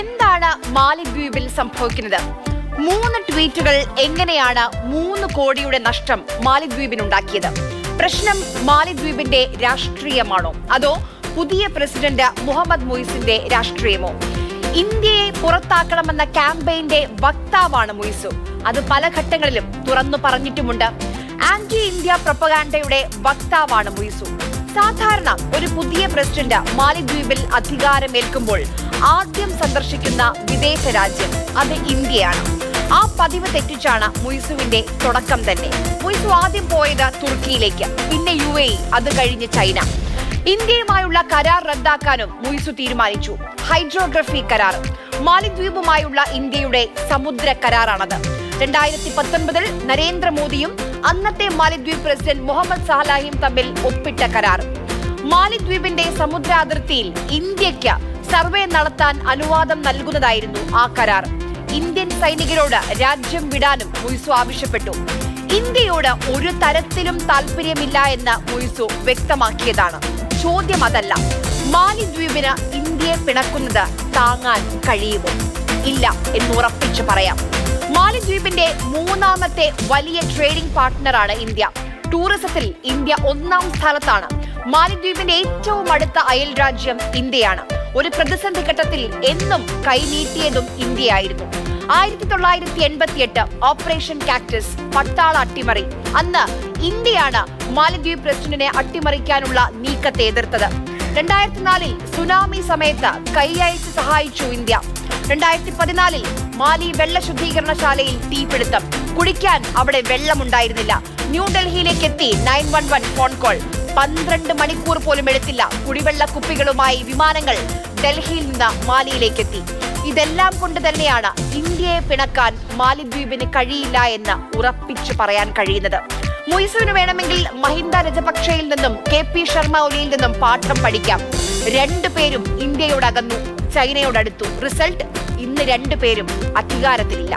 എന്താണ് മാലിദ്വീപിൽ സംഭവിക്കുന്നത്? മൂന്ന് ട്വീറ്റുകൾ എങ്ങനെയാണ് മൂന്ന് കോടിയുടെ നഷ്ടം മാലിദ്വീപിനുണ്ടാക്കിയത് പ്രശ്നം മാലിദ്വീപിന്റെ രാഷ്ട്രീയമാണോ? അതോ പുതിയ പ്രസിഡന്റ് മുഹമ്മദ് മൊയ്സിന്റെ രാഷ്ട്രീയമോ? ഇന്ത്യയെ പുറത്താക്കണമെന്ന ക്യാമ്പയിന്റെ വക്താവാണ് മൊയ്സു. അത് പല ഘട്ടങ്ങളിലും തുറന്നു പറഞ്ഞിട്ടുമുണ്ട്. ആന്റി ഇന്ത്യ പ്രൊപ്പഗാൻഡയുടെ വക്താവാണ് മുയിസു. സാധാരണ ഒരു പുതിയ പ്രസിഡന്റ് മാലിദ്വീപിൽ അധികാരമേൽക്കുമ്പോൾ ആദ്യം സന്ദർശിക്കുന്ന വിദേശ രാജ്യം അത് ഇന്ത്യയാണ്. ആ പതിവ് തെറ്റിച്ചാണ് മുയ്സുവിന്റെ തുടക്കം തന്നെ. മുയ്സു ആദ്യം പോയത് തുർക്കിയിലേക്ക് പിന്നെ യു എ അത് കഴിഞ്ഞ് ചൈന. ഇന്ത്യയുമായുള്ള കരാർ റദ്ദാക്കാനും മുയ്സു തീരുമാനിച്ചു. ഹൈഡ്രോഗ്രഫി കരാർ. മാലിദ്വീപുമായുള്ള ഇന്ത്യയുടെ സമുദ്ര കരാറാണത്. രണ്ടായിരത്തി പത്തൊൻപതിൽ നരേന്ദ്രമോദിയും അന്നത്തെ മാലിദ്വീപ് പ്രസിഡന്റ് മുഹമ്മദ് സാലാഹിയും തമ്മിൽ ഒപ്പിട്ട കരാർ. മാലിദ്വീപിന്റെ സമുദ്ര അതിർത്തിയിൽ ഇന്ത്യയ്ക്ക് സർവേ നടത്താൻ അനുവാദം നൽകുന്നതായിരുന്നു ആ കരാർ. ഇന്ത്യൻ സൈനികരോട് രാജ്യം വിടാനും മുയ്സു ആവശ്യപ്പെട്ടു. ഇന്ത്യയോട് ഒരു തരത്തിലും താല്പര്യമില്ല എന്ന് മുയ്സു വ്യക്തമാക്കിയതാണ്. ചോദ്യം അതല്ല മാലിദ്വീപിന് ഇന്ത്യയെ പിണക്കുന്നത് താങ്ങാൻ കഴിയുമോ? ഇല്ല എന്ന് ഉറപ്പിച്ചു പറയാം. മാലിദ്വീപിന്റെ മൂന്നാമത്തെ വലിയ ട്രേഡിംഗ് പാർട്ട്ണറാണ് ഇന്ത്യ. ടൂറിസത്തിൽ ഇന്ത്യ ഒന്നാം സ്ഥാനത്താണ്. മാലിദ്വീപിന്റെ ഏറ്റവും അടുത്ത അയൽ രാജ്യം ഇന്ത്യയാണ്. ഒരു പ്രതിസന്ധി ഘട്ടത്തിൽ എന്നും കൈനീട്ടിയതും ഇന്ത്യയായിരുന്നു. ആയിരത്തി തൊള്ളായിരത്തി എൺപത്തിയെട്ട് ഓപ്പറേഷൻ കാക്ടസ് പട്ടാള അട്ടിമറി. അന്ന് ഇന്ത്യയാണ് മാലിദ്വീപ് പ്രസിഡന്റിനെ അട്ടിമറിക്കാനുള്ള നീക്കത്തെ എതിർത്തത്. രണ്ടായിരത്തി നാലിൽ സുനാമി സമയത്ത് കൈയയച്ച് സഹായിച്ചു ഇന്ത്യ. രണ്ടായിരത്തി പതിനാലിൽ മാലി വെള്ള ശുദ്ധീകരണശാലയിൽ തീപിടുത്തം. കുടിക്കാൻ അവിടെ വെള്ളമുണ്ടായിരുന്നില്ല. ന്യൂഡൽഹിയിലേക്ക് എത്തി nine one one phone call. പന്ത്രണ്ട് മണിക്കൂർ പോലും എടുത്തില്ല കുടിവെള്ള കുപ്പികളുമായി വിമാനങ്ങൾ ഡൽഹിയിൽ നിന്ന് മാലിയിലേക്ക് എത്തി ഇതെല്ലാം കൊണ്ട് തന്നെയാണ് ഇന്ത്യയെ പിണക്കാൻ മാലിദ്വീപിന് കഴിയില്ല എന്ന് ഉറപ്പിച്ചു പറയാൻ കഴിയുന്നത്. മൊയ്സുവിന് വേണമെങ്കിൽ മഹിന്ദ രജപക്ഷയിൽ നിന്നും കെ പി ശർമ്മ ഒലിയിൽ നിന്നും പാഠം പഠിക്കാം. രണ്ടു രണ്ടുപേരും ഇന്ത്യയോടകന്നു ചൈനയോടടുത്തു. റിസൾട്ട് ഇന്ന് രണ്ടുപേരും അധികാരത്തിലില്ല.